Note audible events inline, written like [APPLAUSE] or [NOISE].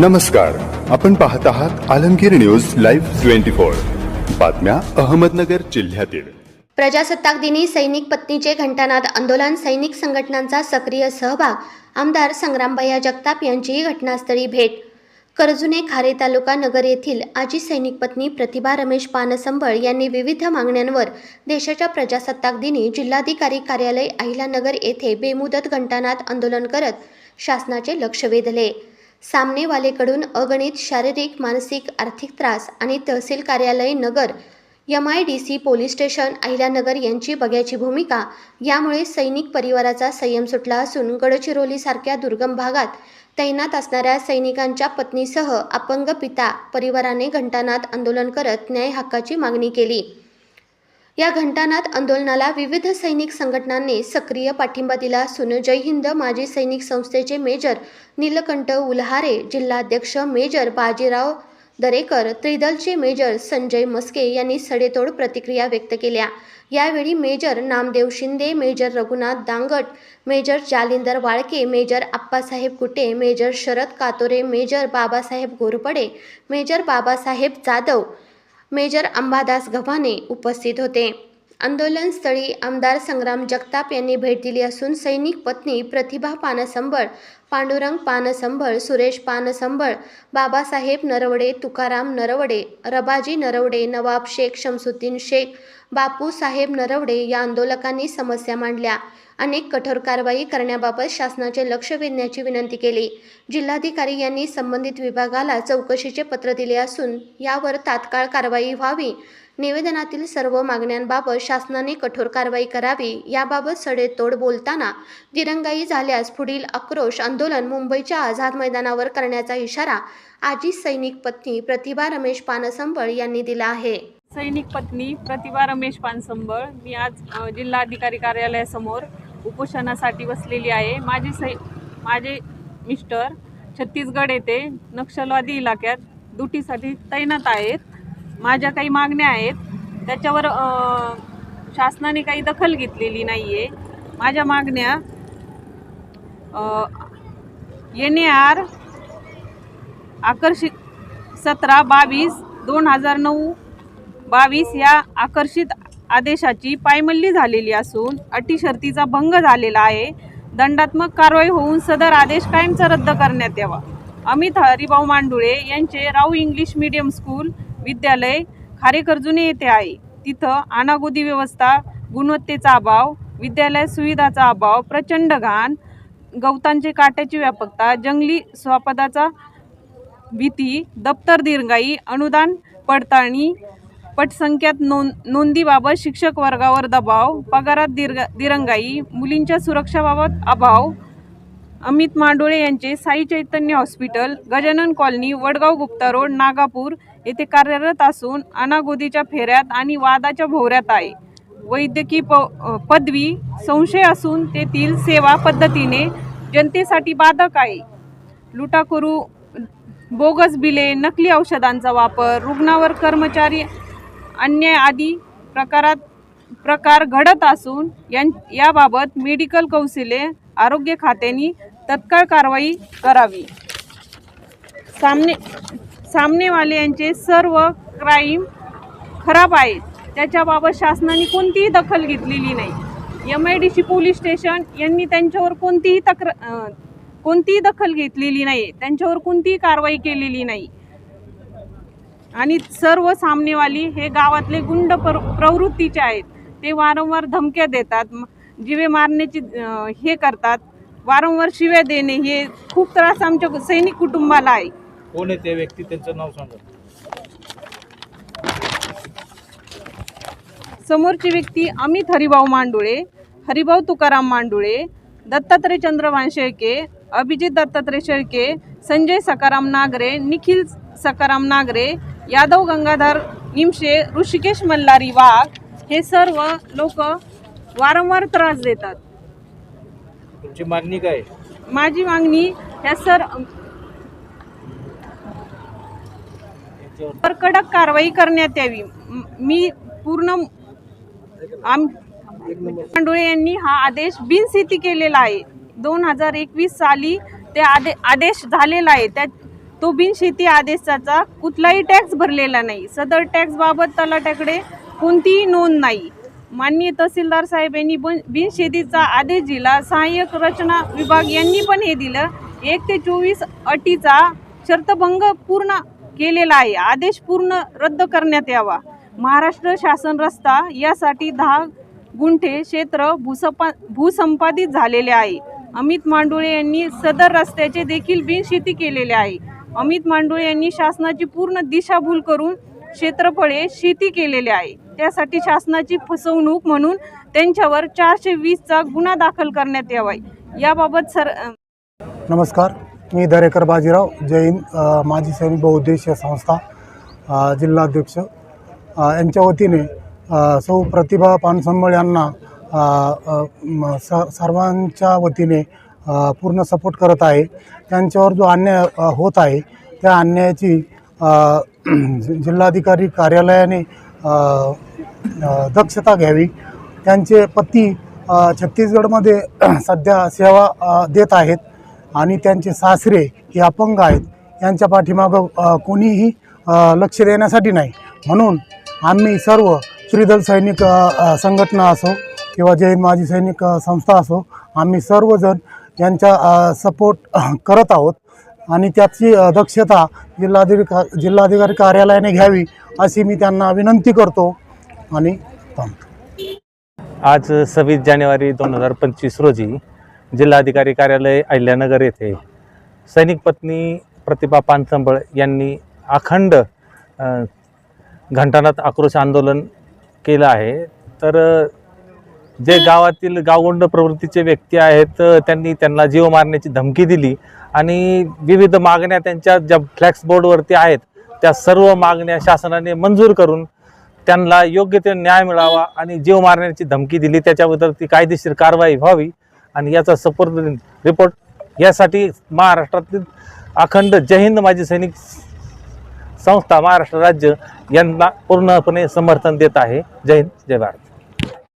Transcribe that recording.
नमस्कार. आपण पाहत आहात Alamgir news live twenty four. बातम्या अहमदनगर जिल्ह्यातील. प्रजासत्ताक दिनी सैनिक पत्नीचे घंटानाद आंदोलन सैनिक संघटनांचा सक्रिय सहभाग आमदार संग्रामभैया जगताप यांचीही घटनास्थळी भेट. करजुने खारे तालुका नगर येथील आजी सैनिक पत्नी प्रतिभा रमेश पानसंबळ यांनी विविध मागण्यांवर देशाच्या प्रजासत्ताक दिनी जिल्हाधिकारी कार्यालय अहिलानगर येथे बेमुदत घंटानाद आंदोलन करत शासनाचे लक्ष वेधले. सामनेवालेकडून अगणित शारीरिक मानसिक आर्थिक त्रास आणि तहसील कार्यालय Nagar M I D C police station Ahilyanagar यांची बघ्याची भूमिका. यामुळे सैनिक परिवाराचा संयम सुटला असून गडचिरोलीसारख्या दुर्गम भागात तैनात असणाऱ्या सैनिकांच्या पत्नीसह अपंग पिता परिवाराने घंटानाद आंदोलन करत न्याय हक्काची मागणी केली. या घंटानाद आंदोलनाला विविध सैनिक संघटनांनी सक्रिय पाठिंबा दिला असून जय हिंद माजी सैनिक संस्थेचे मेजर नीलकंठ उल्हारे जिल्हाध्यक्ष मेजर बाजीराव दरेकर त्रिदलचे मेजर संजय मस्के यांनी सडेतोड प्रतिक्रिया व्यक्त केल्या. यावेळी major Namdev Shinde major Raghunath Dangat major Jalindar Walke major Appasaheb Kute major Sharad Katore major Babasaheb Ghorpade major Babasaheb Jadhav major Ambadas Gavhane उपस्थित होते. आंदोलनस्थळी आमदार संग्राम जगताप यांनी भेट दिली असून सैनिक पत्नी प्रतिभा पानसंबळ पांडुरंग पानसंबळ सुरेश पानसंबळ बाबासाहेब नरवडे तुकाराम नरवडे रबाजी नरवडे नवाब शेख शमसुद्दीन शेख बापूसाहेब नरवडे या आंदोलकांनी समस्या मांडल्या. अनेक कठोर कारवाई करण्याबाबत शासनाचे लक्ष वेधण्याची विनंती केली. जिल्हाधिकारी यांनी संबंधित विभागाला चौकशीचे पत्र दिले असून यावर तात्काळ कारवाई व्हावी निवेदनातील सर्व मागण्यांबाबत शासनाने कठोर कारवाई करावी याबाबत सडेतोड बोलताना दिरंगाई झाल्यास पुढील आक्रोश आंदोलन मुंबईच्या आझाद मैदानावर करण्याचा इशारा आजी सैनिक पत्नी प्रतिभा रमेश पानसंबळ यांनी दिला आहे. सैनिक पत्नी प्रतिभा रमेश पानसंबळ मी आज जिल्हाधिकारी कार्यालयासमोर उपोषणासाठी बसलेली आहे. माझे सै माझे मिस्टर छत्तीसगड येथे नक्षलवादी इलाक्यात दुटीसाठी तैनात आहेत. माझ्या काही मागण्या आहेत. त्याच्यावर शासनाने काही दखल घेतलेली नाही आहे माझ्या मागण्या एन ए आर आकर्षित सतरा बावीस दोन हजार नऊ बावीस या आकर्षित आदेशाची पायमल्ली झालेली असून अटी शर्तीचा भंग झालेला आहे. दंडात्मक कारवाई होऊन सदर आदेश कायमचा रद्द करण्यात यावा. अमित हरिभाऊ मांडुळे यांचे राऊ इंग्लिश मीडियम स्कूल विद्यालय खारेकर्जुने येथे आहे. तिथं अनागोदी व्यवस्था गुणवत्तेचा अभाव विद्यालय सुविधाचा अभाव प्रचंड घाण गवतांचे काट्याची व्यापकता जंगली स्वापदाचा भीती दप्तर दीर्घाई अनुदान पडताळणी पटसंख्यात नोंद नोंदीबाबत शिक्षक वर्गावर दबाव पगारात दीर्घ दिरंगाई मुलींच्या सुरक्षाबाबत अभाव अमित मांडोळे यांचे Sai Chaitanya hospital Gajanan colony Vadgaon Gupta road Nagapur येथे कार्यरत असून अनागोदीच्या फेऱ्यात आणि वादाच्या भोवऱ्यात आहे. वैद्यकीय प पदवी संशय असून तेथील सेवा पद्धतीने जनतेसाठी बाधक आहे. लुटाखोरू बोगस बिले नकली औषधांचा वापर रुग्णावर कर्मचारी अन्याय आदी प्रकारात प्रकार घडत असून यां याबाबत मेडिकल कौशल्ये आरोग्य खात्याने तत्काळ कारवाई करावी. सामने सामनेवाले यांचे सर्व क्राईम खराब आहेत. त्याच्याबाबत शासनाने कोणतीही दखल घेतलेली नाही. M I D C police station यांनी त्यांच्यावर कोणतीही तक्र कोणतीही दखल घेतलेली नाही. त्यांच्यावर कोणतीही कारवाई केलेली नाही. आणि सर्व सामनेवाली हे गावातले गुंड प्र प्रवृत्तीचे आहेत. ते वारंवार धमक्या देतात जिवे मारण्याची हे करतात. वारंवार शिव्या देणे हे खूप त्रास आमच्या सैनिक कुटुंबाला आहे. कोण आहे ते व्यक्ती त्यांचं नाव सांगा समोरची व्यक्ती अमित हरिभाऊ मांडुळे हरिभाऊ तुकाराम मांडुळे दत्तात्रय चंद्रभान शेळके अभिजित दत्तात्रय शेळके संजय सकाराम नागरे निखिल सकाराम नागरे यादव गंगाधर निमशे ऋषिकेश मल्हारी वाघ हे सर्व लोक वारंवार त्रास देतात तुमची मागणी काय आहे? माझी मागणी ह्या सर तर कडक कारवाई करण्यात यावी. मी पूर्ण आम यांनी हा आदेश बिनशेती केलेला आहे. दोन हजार एकवीस साली ते आदे आदेश झालेला आहे. त्या तो बिनशेती आदेशाचा कुठलाही टॅक्स भरलेला नाही. सदर टॅक्स बाबत तलाट्याकडे कोणतीही नोंद नाही. माननीय तहसीलदार साहेब यांनी बन बिनशेतीचा आदेश दिला. सहाय्यक रचना विभाग यांनी पण हे दिलं. एक ते चोवीस अटीचा शर्तभंग पूर्ण केलेला आहे. आदेश पूर्ण रद्द करण्यात यावा. महाराष्ट्र शासन रस्ता यासाठी दहा गुंठे क्षेत्र भूसपा भूसंपादित झालेले आहे. अमित मांडुळे यांनी सदर रस्त्याचे देखील बिनशेती केलेले आहे. अमित मांडुळे यांनी शासनाची पूर्ण दिशाभूल करून क्षेत्रफळे शेती केलेले आहे. त्यासाठी शासनाची फसवणूक म्हणून त्यांच्यावर चारशे वीसचा गुन्हा दाखल करण्यात यावा. याबाबत सर नमस्कार. मी दरेकर बाजीराव जैन माजी सैनिक बहुउद्देशीय संस्था जिल्हाध्यक्ष. यांच्या वतीने सौ प्रतिभा पानसंबळ यांना स सर्वांच्या वतीने पूर्ण सपोर्ट करत आहे. त्यांच्यावर जो अन्याय होत आहे त्या अन्यायाची [CLEARS THROAT] जिल्हाधिकारी कार्यालयाने दक्षता घ्यावी. त्यांचे पती छत्तीसगडमध्ये [CLEARS THROAT] सध्या सेवा देत आहेत. आणि त्यांचे सासरे हे अपंग आहेत. यांच्या पाठीमागं कोणीही लक्ष देण्यासाठी नाही. म्हणून आम्ही सर्व त्रिदल सैनिक संघटना असो किंवा जैन माजी सैनिक संस्था असो आम्ही सर्वजण यांच्या सपोर्ट करत आहोत. आणि त्याची दक्षता जिल्हाधिकारी जिल्हाधिकारी कार्यालयाने घ्यावी अशी मी त्यांना विनंती करतो आणि थांबतो. आज सव्वीस जानेवारी दोन हजार पंचवीस रोजी जिल्हाधिकारी कार्यालय अहिल्यानगर येथे सैनिक पत्नी प्रतिभा पानसंबळ यांनी अखंड घंटानात घंटानाथ आक्रोश आंदोलन केलं आहे. तर जे गावातील गावगुंड प्रवृत्तीचे व्यक्ती आहेत त्यांनी त्यांना जीव मारण्याची धमकी दिली आणि विविध मागण्या त्यांच्या ज्या फ्लॅक्स बोर्डवरती आहेत त्या सर्व मागण्या शासनाने मंजूर करून त्यांना योग्य ते न्याय मिळावा आणि जीव मारण्याची धमकी दिली. त्याच्याबद्दल ती कायदेशीर कारवाई व्हावी. आणि याचा सपोर्ट रिपोर्ट यासाठी महाराष्ट्रातील अखंड जय हिंद माजी सैनिक संस्था महाराष्ट्र राज्य यांना पूर्णपणे समर्थन देत आहे. जय हिंद जय भारत.